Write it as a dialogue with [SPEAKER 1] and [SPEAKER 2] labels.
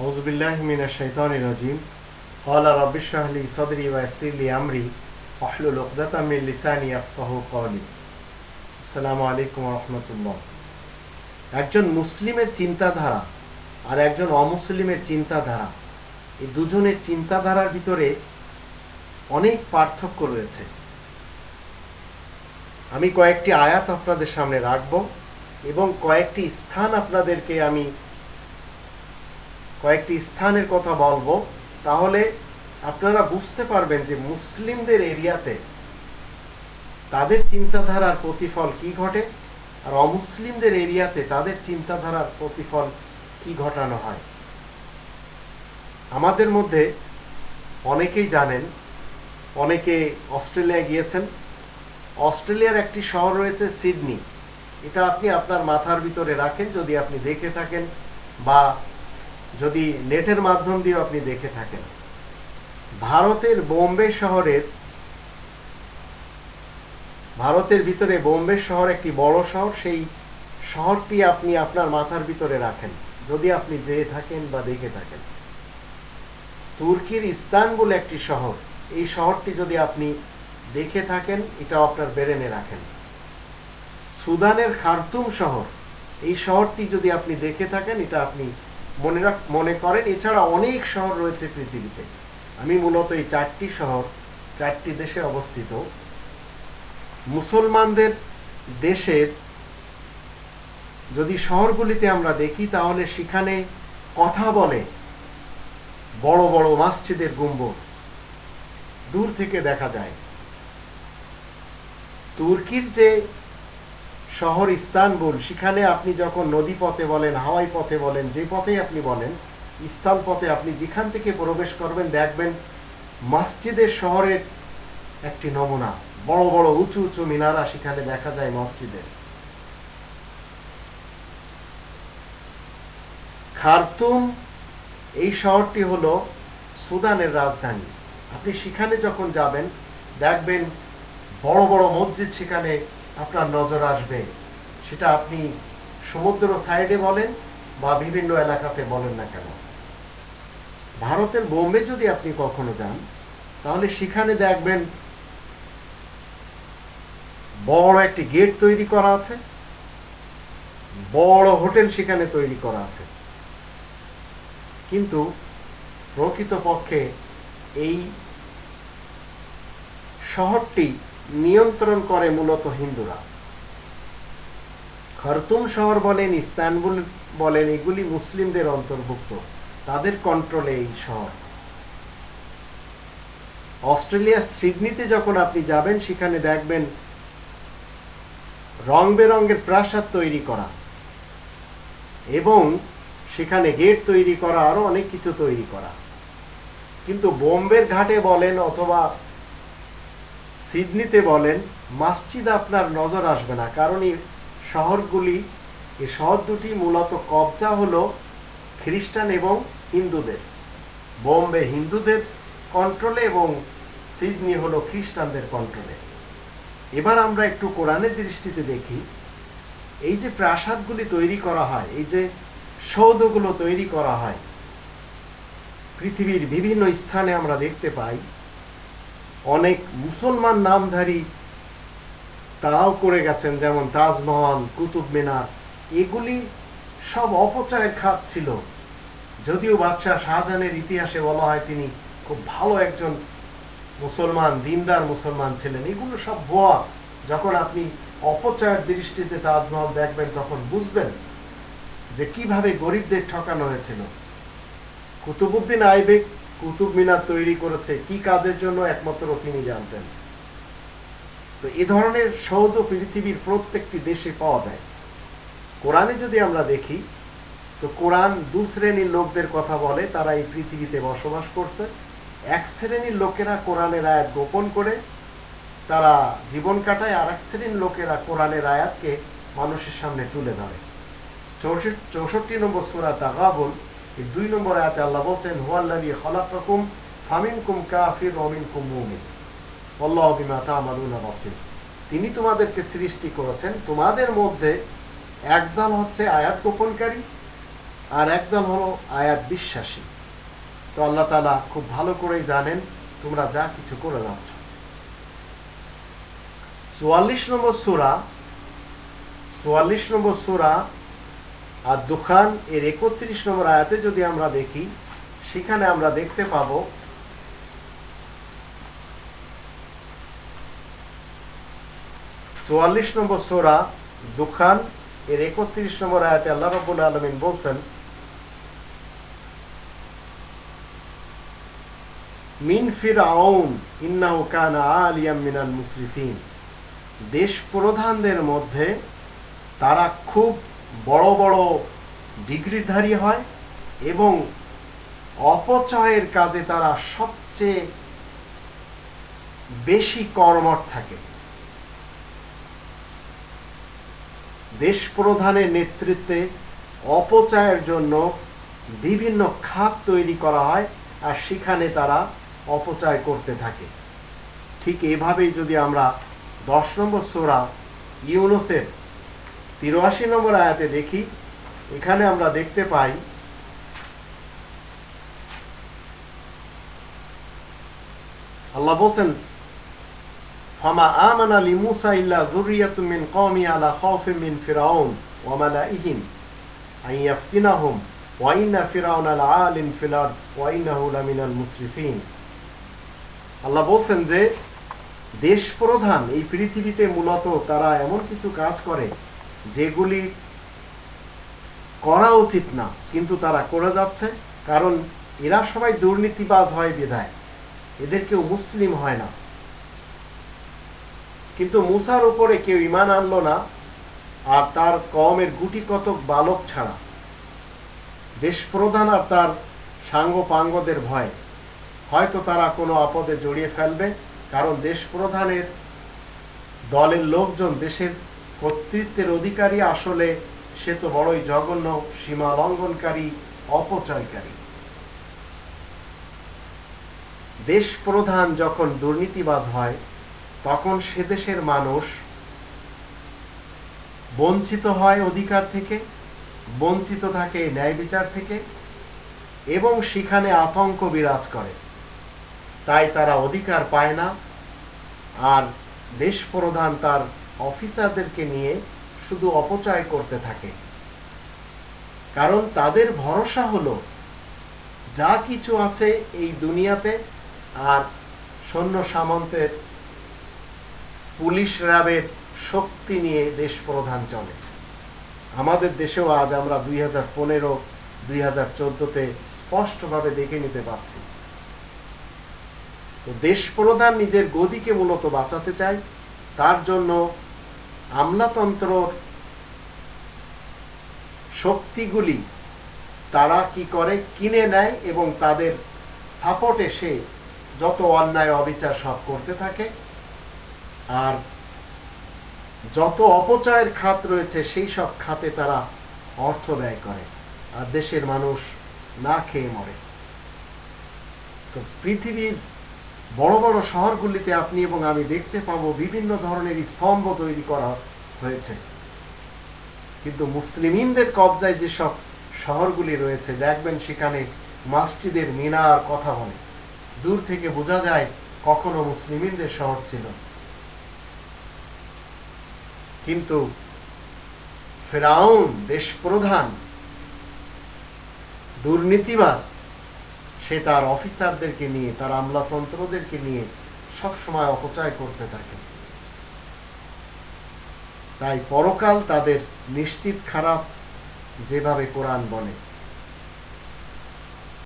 [SPEAKER 1] أعوذ بالله من الشيطان الرجيم قال رب اشرح لي صدري ويسر لي أمري واحلل عقدة من لساني يفقهوا قولي আসসালামু আলাইকুম রহমতুল্লাহ একজন মুসলিমের চিন্তাধারা আর একজন অমুসলিমের চিন্তাধারা এই দুজনের চিন্তাধারার ভিতরে অনেক পার্থক্য রয়েছে আমি কয়েকটি আয়াত আপনাদের সামনে রাখব এবং কয়েকটি স্থান আপনাদেরকে আমি কয়েকটি স্থানের কথা বলব, তাহলে আপনারা বুঝতে পারবেন যে মুসলিমদের এরিয়াতে তাদের চিন্তাধারার প্রতিফল কি ঘটে আর অমুসলিমদের এরিয়াতে তাদের চিন্তাধারার প্রতিফল কি ঘটানো হয়। আমাদের মধ্যে অনেকেই জানেন, অনেকে অস্ট্রেলিয়া গিয়েছেন। অস্ট্রেলিয়ার একটি শহর রয়েছে সিডনি। এটা আপনি আপনার মাথার ভিতরে রাখেন, যদি আপনি দেখে থাকেন বা যদি নেটের মাধ্যম দিয়ে আপনি দেখে থাকেন, ভারতের বোম্বে শহরের, ভারতের ভিতরে বোম্বে শহর একটি বড় শহর, সেই শহরটি আপনি আপনার মাথার ভিতরে রাখেন, যদি আপনি যেয়ে থাকেন বা দেখে থাকেন। তুর্কির ইস্তানবুল একটি শহর, এই শহরটি যদি আপনি দেখে থাকেন, এটাও আপনার বেরেনে রাখেন। সুদানের খার্তুম শহর, এই শহরটি যদি আপনি দেখে থাকেন, এটা আপনি মনে মনে করেন, এছাড়া অনেক শহর রয়েছে পৃথিবীতে। আমি মূলত এই চারটি শহর, চারটি দেশে অবস্থিত। মুসলমানদের দেশের যদি শহরগুলিতে আমরা দেখি, তাহলে সেখানে কথা বলে বড় বড় মসজিদের গুম্বজ দূর থেকে দেখা যায়। তুর্কির যে শহর ইস্তানবুল, সেখানে আপনি যখন নদী পথে বলেন, হাওয়াই পথে বলেন, যে পথেই আপনি বলেন, স্থল পথে আপনি যেখান থেকে প্রবেশ করবেন, দেখবেন মসজিদের শহরের একটি নমুনা, বড় বড়, উঁচু উঁচু মিনারা সেখানে দেখা যায় মসজিদের খার্তুম, এই শহরটি হল সুদানের রাজধানী। আপনি সেখানে যখন যাবেন, দেখবেন বড় বড় মসজিদ সেখানে আপনার নজর আসবে। সেটা আপনি সমুদ্র সাইডে বলেন বা বিভিন্ন এলাকাতে বলেন না কেন। ভারতের বোম্বে যদি আপনি কখনো যান, তাহলে সেখানে দেখবেন বড় একটি গেট তৈরি করা আছে, বড় হোটেল সেখানে তৈরি করা আছে। কিন্তু প্রকৃতপক্ষে এই শহরটি নিয়ন্ত্রণ করে মূলত হিন্দুরা। খরতুম শহর বলেন, ইস্তানবুল বলেন, এগুলি মুসলিমদের অন্তর্ভুক্ত। তাদের কন্ট্রোলে এই শহর। অস্ট্রেলিয়ার সিডনিতে যখন আপনি যাবেন, সেখানে দেখবেন রং বেরঙের প্রাসাদ তৈরি করা। এবং সেখানে গেট তৈরি করা, আরও অনেক কিছু তৈরি করা। কিন্তু বোম্বের ঘাটে বলেন, অথবা সিডনিতে বলেন, মসজিদ আপনার নজর আসবে না, কারণ এই শহরগুলি, এই শহর দুটি মূলত কবজা হল খ্রিস্টান এবং হিন্দুদের। বোম্বে হিন্দুদের কন্ট্রোলে এবং সিডনি হল খ্রিস্টানদের কন্ট্রোলে এবার আমরা একটু কোরআনের দৃষ্টিতে দেখি। এই যে প্রাসাদগুলি তৈরি করা হয়, এই যে সৌধগুলো তৈরি করা হয়, পৃথিবীর বিভিন্ন স্থানে আমরা দেখতে পাই অনেক মুসলমান নামধারী তারাও করে গেছেন, যেমন তাজমহল, কুতুব মিনার। এগুলি সব অপচয়ের খাত ছিল। যদিও বাদশাহ শাহজাহানের ইতিহাসে বলা হয় তিনি খুব ভালো একজন মুসলমান, দিনদার মুসলমান ছিলেন। এগুলো সব ভুয়া। যখন আপনি অপচয়ের দৃষ্টিতে তাজমহল দেখবেন, তখন বুঝবেন যে কীভাবে গরিবদের ঠকানো হয়েছিল। কুতুবুদ্দিন আইবেক কুতুব মিনার তৈরি করেছে, কি কাজের জন্য একমাত্র তিনি জানতেন। তো এ ধরনের সৌধ পৃথিবীর প্রত্যেকটি দেশে পাওয়া যায়। কোরআনে যদি আমরা দেখি, তো কোরআন দু শ্রেণির লোকদের কথা বলে, তারা এই পৃথিবীতে বসবাস করছে। এক শ্রেণির লোকেরা কোরআনের আয়াত গোপন করে, তারা জীবন কাটায় আর এক শ্রেণির লোকেরা কোরআনের আয়াতকে মানুষের সামনে তুলে ধরে। চৌষট্টি নম্বর সুরা তাগাবুল এই দুই নম্বর আয়াতে আল্লাহ বলছেন, হুয়াল্লাযী খালাকাকুম ফামিনকুম কাফির ওয়া মিনকুম মুমিন। আল্লাহু বিমা তা'মালুনা বাসীর। তিনি তোমাদেরকে সৃষ্টি করেছেন। তোমাদের মধ্যে একদল হচ্ছে আয়াত গোপনকারী আর একদল হলো আয়াত বিশ্বাসী। তো আল্লাহ তালা খুব ভালো করেই জানেন তোমরা যা কিছু করে যাচ্ছ। চুয়াল্লিশ নম্বর সুরা, চুয়াল্লিশ নম্বর সুরা আর দুখান এর একত্রিশ নম্বর আয়াতে যদি আমরা দেখি, সেখানে আমরা দেখতে পাব চুয়াল্লিশ নম্বর সোরা দুখান এর একত্রিশ নম্বর আয়াতে আল্লাহ রব্বুল আলমিন বলছেন, মিন ফির আউন ইন্নাহু কানা আলিয়াম মিনাল মুসরিফিন দেশ প্রধানদের মধ্যে তারা খুব বড় বড় ডিগ্রিধারী হয় এবং অপচয়ের কাজে তারা সবচেয়ে বেশি কর্মঠ থাকে। দেশ প্রধানের নেতৃত্বে অপচয়ের জন্য বিভিন্ন খাত তৈরি করা হয় আর সেখানে তারা অপচয় করতে থাকে। ঠিক এভাবেই যদি আমরা দশ নম্বর সোরা ইউনুসের তিরাশি নম্বর আয়াতে দেখি, এখানে আমরা দেখতে পাই, আল্লাহ বলছেন, ফামা লিমুসা ইল্লা মিন আলা খাউফিন মিন ফিরাউন মুসরিফিন আল্লাহ বলছেন যে দেশ প্রধান এই পৃথিবীতে মূলত তারা এমন কিছু কাজ করে যেগুলি করা উচিত না, কিন্তু তারা করে যাচ্ছে, কারণ এরা সবাই দুর্নীতিবাজ হয় বিধায়। এদের কেউ মুসলিম হয় না। কিন্তু মুসার উপরে কেউ ইমান আনলো না, আর তার কমের গুটি কতক বালক ছাড়া। দেশ প্রধান আর তার সাঙ্গ পাঙ্গদের ভয়। হয়তো তারা কোনো আপদে জড়িয়ে ফেলবে, কারণ দেশ প্রধানের দলের লোকজন দেশের কর্তৃত্বের অধিকারী আসলে সে তো বড়ই জঘন্য সীমা লঙ্ঘনকারী অপচয়কারী। দেশ প্রধান যখন দুর্নীতিবাজ হয়, তখন সে দেশের মানুষ বঞ্চিত হয় অধিকার থেকে, বঞ্চিত থাকে ন্যায় বিচার থেকে এবং সেখানে আতঙ্ক বিরাজ করে। তাই তারা অধিকার পায় না, আর দেশ প্রধান তার অফিসারদেরকে নিয়ে শুধু অপচয় করতে থাকে। কারণ তাদের ভরসা হলো, যা কিছু আছে এই দুনিয়াতে আর সৈন্য সামন্তের পুলিশ র্যাবের শক্তি নিয়ে দেশ প্রধান চলে। আমাদের দেশেও আজ আমরা দুই হাজার পনেরো, দুই হাজার চোদ্দতে স্পষ্টভাবে দেখে নিতে পারছি। তো দেশ প্রধান নিজের গদিকে মূলত বাঁচাতে চায়, তার জন্য আমলাতন্ত্র শক্তিগুলি তারা কি করে? কিনে নেয় এবং তাদের সাপোর্টে সে যত অন্যায় অবিচার সব করতে থাকে। আর যত অপচয়ের খাত রয়েছে, সেই সব খাতে তারা অর্থ ব্যয় করে। আর দেশের মানুষ না খেয়ে মরে। তো পৃথিবীর বড় বড় শহরগুলিতে আপনি এবং আমি দেখতে পাবো বিভিন্ন ধরনের স্তম্ভ তৈরি করা হয়েছে। কিন্তু মুসলিমিনদের কবজায় যেসব শহরগুলি রয়েছে, দেখবেন সেখানে মসজিদের মিনার কথা বলে। দূর থেকে বোঝা যায় কখনো মুসলিমিনদের শহর ছিল। কিন্তু ফেরাউন দেশ প্রধান দুর্নীতিবাজ সে তার অফিসারদেরকে নিয়ে, তার আমলাতন্ত্রদেরকে নিয়ে সবসময় অপচয় করতে থাকে। তাই পরকাল তাদের নিশ্চিত খারাপ যেভাবে কোরআন বলে।